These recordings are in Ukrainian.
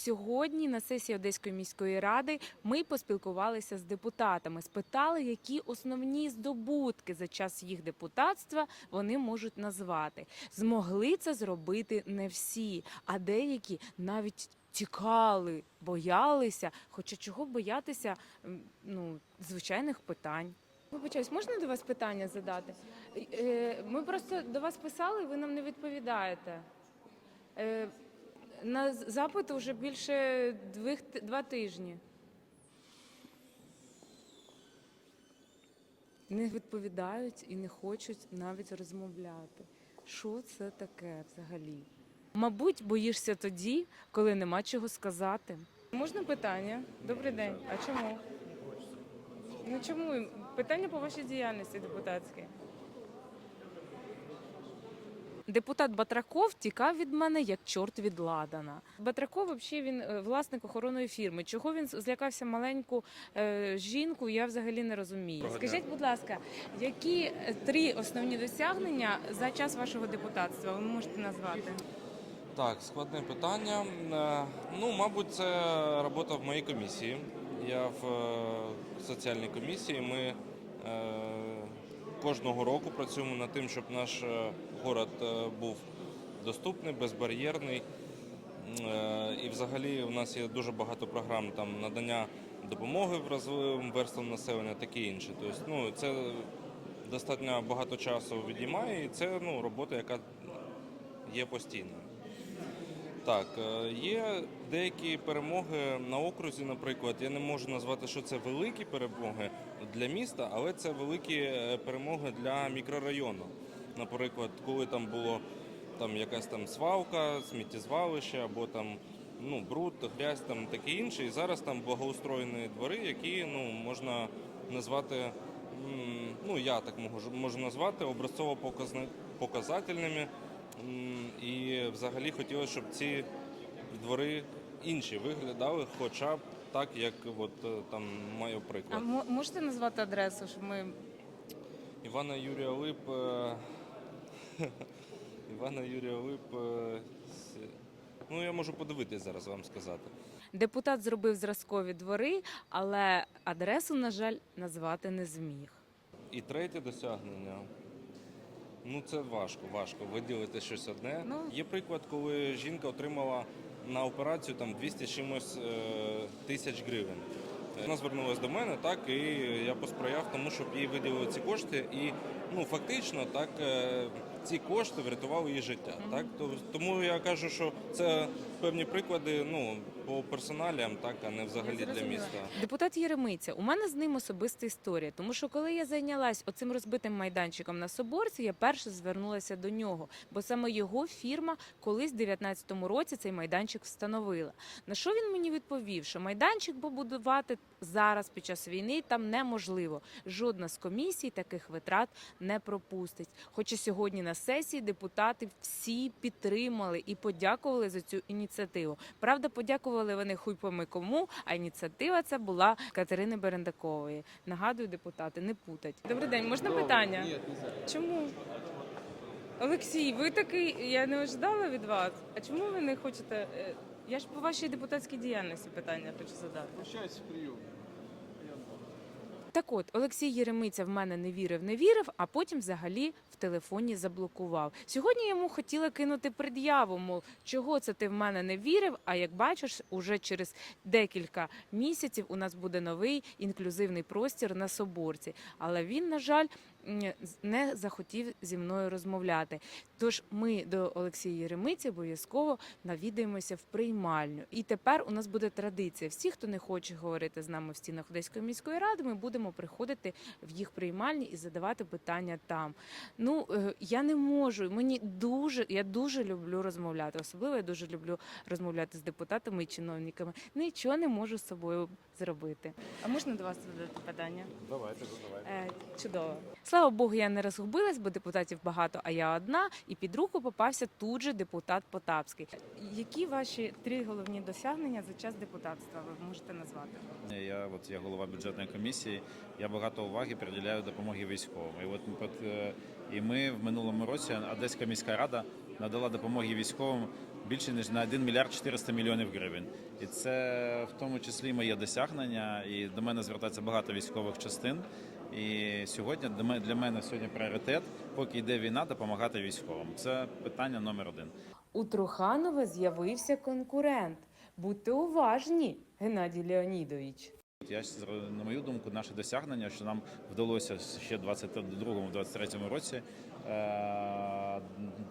сьогодні на сесії Одеської міської ради ми поспілкувалися з депутатами, спитали, які основні здобутки за час їх депутатства вони можуть назвати. Змогли це зробити не всі, а деякі навіть тікали, боялися. Хоча чого боятися ну, звичайних питань. Вибачаюсь, можна до вас питання задати? Е, Ми просто до вас писали, ви нам не відповідаєте. На запит вже більше двох, два тижні. Не відповідають і не хочуть навіть розмовляти. Що це таке взагалі? Мабуть, боїшся тоді, коли нема чого сказати. Можна питання? Добрий день. А чому? Ну чому? Питання по вашій діяльності депутатській. Депутат Батраков тікав від мене як чорт від ладана. Батраков, взагалі, він е, власник охоронної фірми. Чого він злякався маленьку е, жінку, я взагалі не розумію. Скажіть, будь ласка, які е, три основні досягнення за час вашого депутатства ви можете назвати? Так, складне питання. Ну, мабуть, це робота в моїй комісії. Я в соціальній комісії. Ми кожного року працюємо над тим, щоб наш е, город е, був доступний, безбар'єрний. Е, І взагалі у нас є дуже багато програм там надання допомоги вразливим верствам населення, таке інше. Тобто, ну, це достатньо багато часу відіймає, і це ну, робота, яка є постійною. Так, е, є деякі перемоги на окрузі, наприклад. Я не можу назвати, що це великі перемоги для міста, але це великі е, перемоги для мікрорайону. Наприклад, коли там було там якась там свалка, сміттєзвалище або там ну, бруд, грязь, там таке інше. І зараз там благоустроєні двори, які ну, можна назвати, ну я так можу, можу назвати, образцово показательними. І взагалі хотілося, щоб ці двори інші виглядали, хоча б так, як от е, там маю А приклад. мо- можете назвати адресу, щоб ми Івана Юрія Лип. е, Івана Юрія Лип. е, Ну, я можу подивитись зараз вам сказати. депутат зробив зразкові двори, але адресу, на жаль, назвати не зміг. І третє досягнення. Ну, це важко, важко виділити щось одне. Ну. Є приклад, коли жінка отримала на операцію там 200 чимось е, тисяч гривень. Вона звернулася до мене, так, і я посприяв тому, щоб їй виділили ці кошти. І ну, фактично, так, е, ці кошти врятували її життя. Так? То- Тому я кажу, що це певні приклади ну, по персоналіям, так, а не взагалі для міста. Депутат Єремиця, у мене з ним особиста історія, тому що коли я зайнялась оцим розбитим майданчиком на Соборці, я перше звернулася до нього, бо саме його фірма колись в 19-му році цей майданчик встановила. На що він мені відповів, що майданчик побудувати зараз під час війни там неможливо. Жодна з комісій таких витрат не пропустить. Хоча сьогодні на сесії депутати всі підтримали і подякували за цю ініціативу. Правда, подякували вони хуй пойми кому, а ініціатива це була Катерини Берендакової. Нагадую, депутати, не путать. Добрий день, можна питання? Чому? Олексій, ви такий, я не ожидала від вас. А чому ви не хочете? е, Я ж по вашій депутатській діяльності питання хочу задати. Прощаюсь, прийом. Так от, Олексій Єремиця в мене не вірив, не вірив, а потім взагалі в телефоні заблокував. Сьогодні йому хотіли кинути пред'яву, мов, чого це ти в мене не вірив, а як бачиш, уже через декілька місяців у нас буде новий інклюзивний простір на Соборці. Але він, на жаль, не захотів зі мною розмовляти. Тож ми до Олексія Єремиці обов'язково навідаємося в приймальню. І тепер у нас буде традиція. Всі, хто не хоче говорити з нами в стінах Одеської міської ради, ми будемо приходити в їх приймальні і задавати питання там. Ну е, я не можу. Мені дуже, я дуже люблю розмовляти. Особливо я дуже люблю розмовляти з депутатами і чиновниками. Нічого не можу з собою зробити. А можна до вас задати питання? Давайте, задавайте. Е, чудово. Слава Богу, я не розгубилась, бо депутатів багато, а я одна. І під руку попався тут же депутат Потапський. Які ваші три головні досягнення за час депутатства ви можете назвати? Я от я голова бюджетної комісії. Я багато уваги приділяю допомоги військовим. І от е, і ми в минулому році Одеська міська рада надала допомоги військовим більше ніж на 1 мільярд 400 мільйонів гривень. І це в тому числі моє досягнення. І до мене звертається багато військових частин. І сьогодні для мене сьогодні пріоритет, поки йде війна, допомагати військовим. Це питання номер один. У Труханова з'явився конкурент. Будьте уважні, Геннадій Леонідович. Я на мою думку, наше досягнення, що нам вдалося ще в 22-23 році е,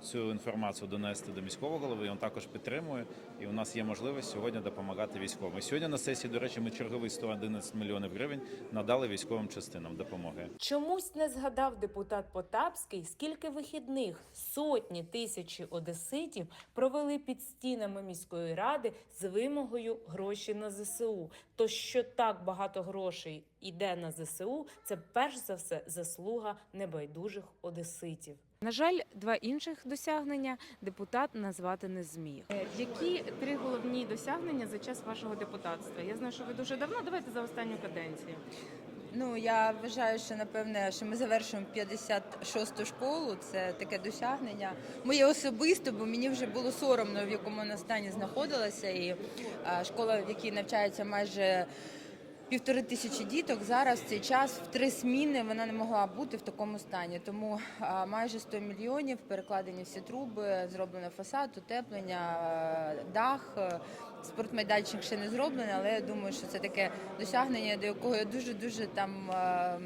цю інформацію донести до міського голови. Він також підтримує, і у нас є можливість сьогодні допомагати військовим. І сьогодні на сесії, до речі, ми черговий 111 мільйонів гривень надали військовим частинам допомоги. Чомусь не згадав депутат Потапський, скільки вихідних сотні тисячі одеситів провели під стінами міської ради з вимогою гроші на ЗСУ. То що так багато грошей іде на ЗСУ, це перш за все заслуга небайдужих одеситів. На жаль, два інших досягнення депутат назвати не зміг. Е, Які три головні досягнення за час вашого депутатства? Я знаю, що ви дуже давно. Давайте за останню каденцію. Ну я вважаю, що напевне, що ми завершимо 56-ту школу. Це таке досягнення. Моє особисто, бо мені вже було соромно, в якому вона стані знаходилася. І школа, в якій навчається майже півтори тисячі діток, зараз в цей час в три зміни вона не могла бути в такому стані. Тому майже 100 мільйонів перекладені всі труби, зроблено фасад, утеплення, е, дах. е, Спортмайданчик ще не зроблений, але я думаю, що це таке досягнення, до якого я дуже дуже там е,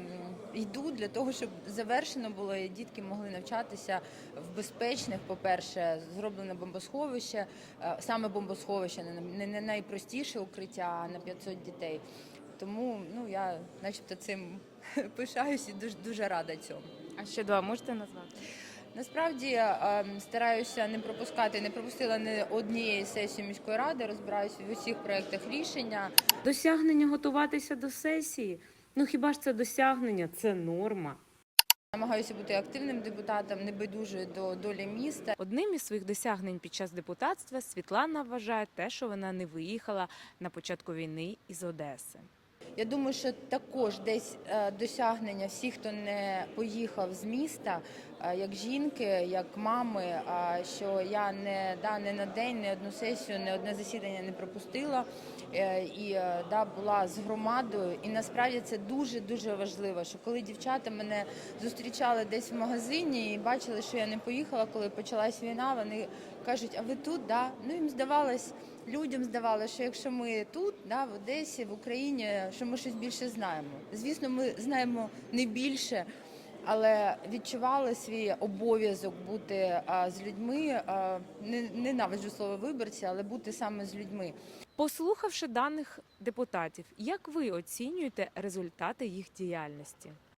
йду для того, щоб завершено було і дітки могли навчатися в безпечних. По-перше, зроблене бомбосховище, е, саме бомбосховище, не найпростіше укриття на 500 дітей. Тому ну я, начебто, цим пишаюсь і дуже дуже рада цьому. А ще два можете назвати? Насправді е, стараюся не пропускати, не пропустила ні однієї сесії міської ради, розбираюся в усіх проєктах рішення. Досягнення готуватися до сесії. Ну хіба ж це досягнення? Це норма. Намагаюся бути активним депутатом, небайдужою до долі міста. Одним із своїх досягнень під час депутатства Світлана вважає те, що вона не виїхала на початку війни із Одеси. Я думаю, що також десь е, досягнення всіх, хто не поїхав з міста, е, як жінки, як мами, а що я не да не на день, не одну сесію, не одне засідання не пропустила е, і е, да була з громадою. І насправді це дуже дуже важливо. Що коли дівчата мене зустрічали десь в магазині і бачили, що я не поїхала, коли почалась війна, вони кажуть: а ви тут? Да? Ну їм здавалось. Людям здавалося, що якщо ми тут, да, в Одесі, в Україні, що ми щось більше знаємо. Звісно, ми знаємо не більше, але відчували свій обов'язок бути а, з людьми. А, не ненавиджу слово виборці, але бути саме з людьми. Послухавши даних депутатів, як ви оцінюєте результати їх діяльності?